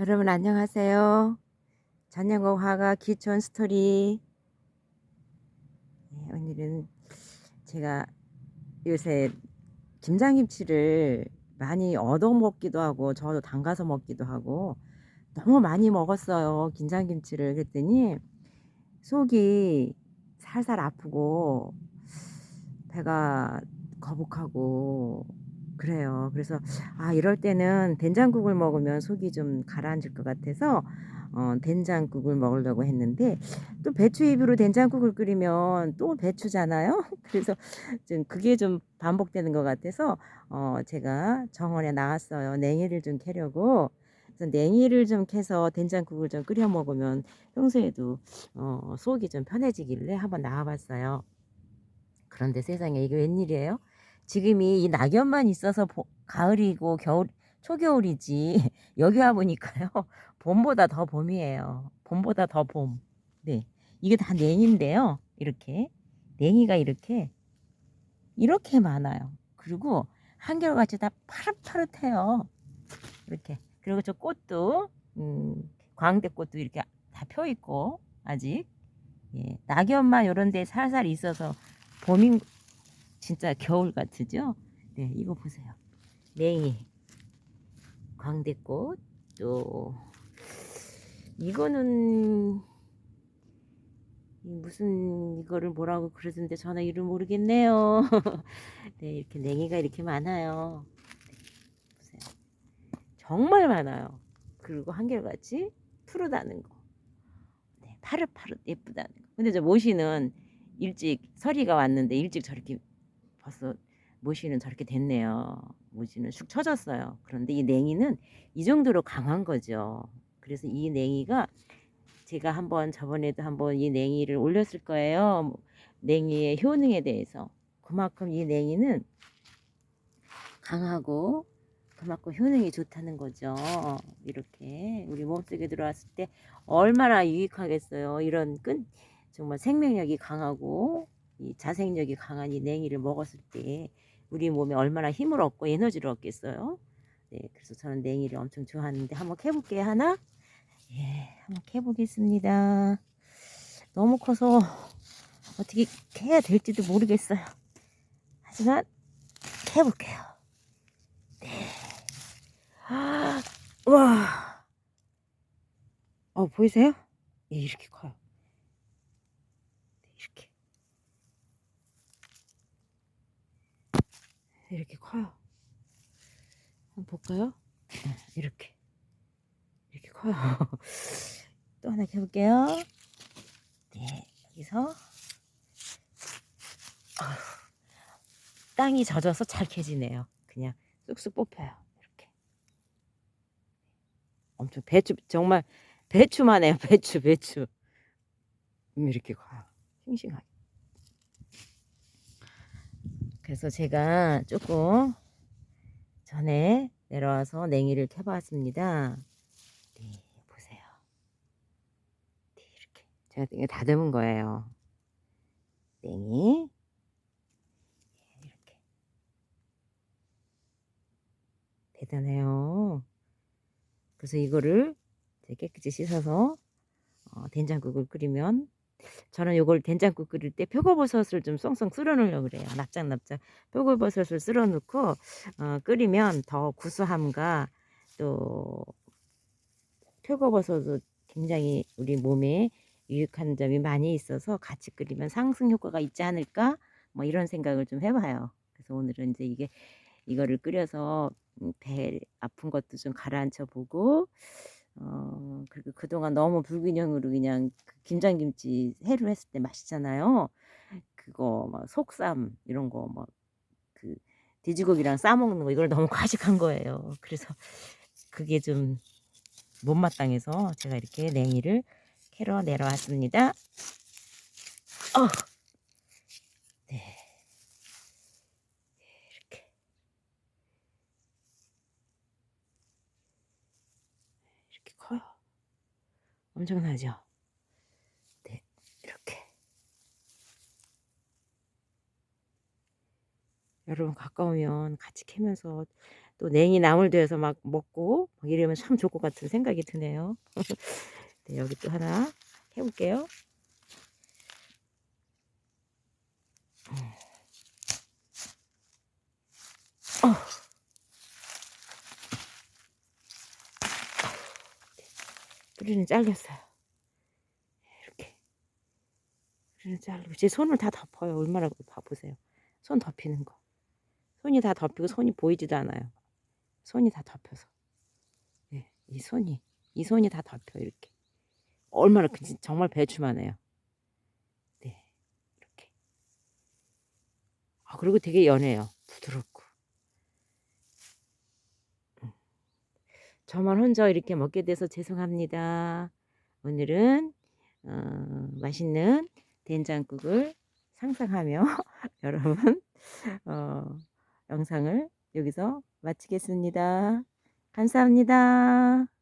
여러분 안녕하세요. 전영국 화가 기촌 스토리. 네, 오늘은 제가 요새 김장김치를 많이 얻어 먹기도 하고 저도 담가서 먹기도 하고 너무 많이 먹었어요. 김장김치를 그랬더니 속이 살살 아프고 배가 거북하고 그래요. 그래서 아 이럴 때는 된장국을 먹으면 속이 좀 가라앉을 것 같아서 어 된장국을 먹으려고 했는데 또 배추 잎으로 된장국을 끓이면 또 배추잖아요. 그래서 좀 그게 좀 반복되는 것 같아서 어 제가 정원에 나왔어요. 냉이를 좀 캐려고. 그래서 냉이를 좀 캐서 된장국을 좀 끓여 먹으면 평소에도 어 속이 좀 편해지길래 한번 나와 봤어요. 그런데 세상에 이게 웬일이에요? 지금이 이 낙엽만 있어서 보- 가을이고 겨울 초겨울이지 여기 와 보니까요 봄보다 더 봄이에요. 봄보다 더 봄. 네, 이게 다 냉인데요. 이렇게 냉이가 이렇게 이렇게 많아요. 그리고 한결같이 다 파릇파릇해요. 이렇게 그리고 저 꽃도 음, 광대꽃도 이렇게 다 펴 있고 아직 예, 낙엽만 요런 데 살살 있어서 봄인 진짜 겨울 같으죠? 네, 이거 보세요. 냉이, 광대꽃, 또 이거는 이 무슨 이거를 뭐라고 그러던데 저는 이름 모르겠네요. 네, 이렇게 냉이가 이렇게 많아요. 네, 보세요. 정말 많아요. 그리고 한결같이 푸르다는 거. 네, 파릇파릇 예쁘다는 거. 근데 저 모시는 일찍 서리가 왔는데 일찍 저렇게 벌써 모시는 저렇게 됐네요. 모시는 쑥 처졌어요. 그런데 이 냉이는 이 정도로 강한 거죠. 그래서 이 냉이가 제가 한번 저번에도 한번 이 냉이를 올렸을 거예요. 냉이의 효능에 대해서. 그만큼 이 냉이는 강하고 그만큼 효능이 좋다는 거죠. 이렇게 우리 몸속에 들어왔을 때 얼마나 유익하겠어요. 이런 끈 정말 생명력이 강하고 이 자생력이 강한 이 냉이를 먹었을 때 우리 몸에 얼마나 힘을 얻고 에너지를 얻겠어요. 네, 그래서 저는 냉이를 엄청 좋아하는데 한번 캐볼게요 하나. 예, 한번 캐보겠습니다. 너무 커서 어떻게 캐야 될지도 모르겠어요. 하지만 캐볼게요. 네. 아, 와. 어, 보이세요? 예, 이렇게 커요. 네, 이렇게. 이렇게 커요. 한번 볼까요? 네, 이렇게. 이렇게 커요. 또 하나 해볼게요. 네, 여기서. 땅이 젖어서 잘 캐지네요. 그냥 쑥쑥 뽑혀요. 이렇게. 엄청 배추, 정말 배추만 해요. 배추, 배추. 음, 이렇게 커요. 싱싱하게. 그래서 제가 조금 전에 내려와서 냉이를 캐봤습니다. 네, 보세요. 네, 이렇게. 제가 이거 다듬은 거예요. 냉이. 네, 이렇게. 대단해요. 그래서 이거를 깨끗이 씻어서 어, 된장국을 끓이면 저는 이걸 된장국 끓일 때 표고버섯을 좀 썽썽 쓸어 넣으려고 그래요. 납작납작 표고버섯을 쓸어 넣고 어, 끓이면 더 구수함과 또 표고버섯도 굉장히 우리 몸에 유익한 점이 많이 있어서 같이 끓이면 상승 효과가 있지 않을까? 뭐 이런 생각을 좀 해봐요. 그래서 오늘은 이제 이게 이거를 끓여서 음, 배 아픈 것도 좀 가라앉혀 보고 어 그리고 그동안 너무 불균형으로 그냥 그 김장김치 회로 했을 때 맛있잖아요. 그거 막 속쌈 이런 거 막 그 돼지고기랑 싸 먹는 거 이걸 너무 과식한 거예요. 그래서 그게 좀 못마땅해서 제가 이렇게 냉이를 캐러 내려왔습니다. 어. 네. 이렇게. 이렇게 커요. 엄청나죠? 네, 이렇게. 여러분 가까우면 같이 캐면서 또 냉이 나물도 해서 막 먹고 막 이러면 참 좋을 것 같은 생각이 드네요. 네, 여기 또 하나 해볼게요. 뿌리는 잘렸어요. 이렇게 뿌리는 자르고 제 손을 다 덮어요. 얼마나 봐보세요. 손 덮이는 거. 손이 다 덮이고 손이 보이지도 않아요. 손이 다 덮여서. 네, 이 손이 이 손이 다 덮여 이렇게. 얼마나 그 진- 정말 배추만 해요. 네, 이렇게. 아 그리고 되게 연해요. 부드럽고. 음. 저만 혼자 이렇게 먹게 돼서 죄송합니다. 오늘은 어, 맛있는 된장국을 상상하며 여러분 어, 영상을 여기서 마치겠습니다. 감사합니다.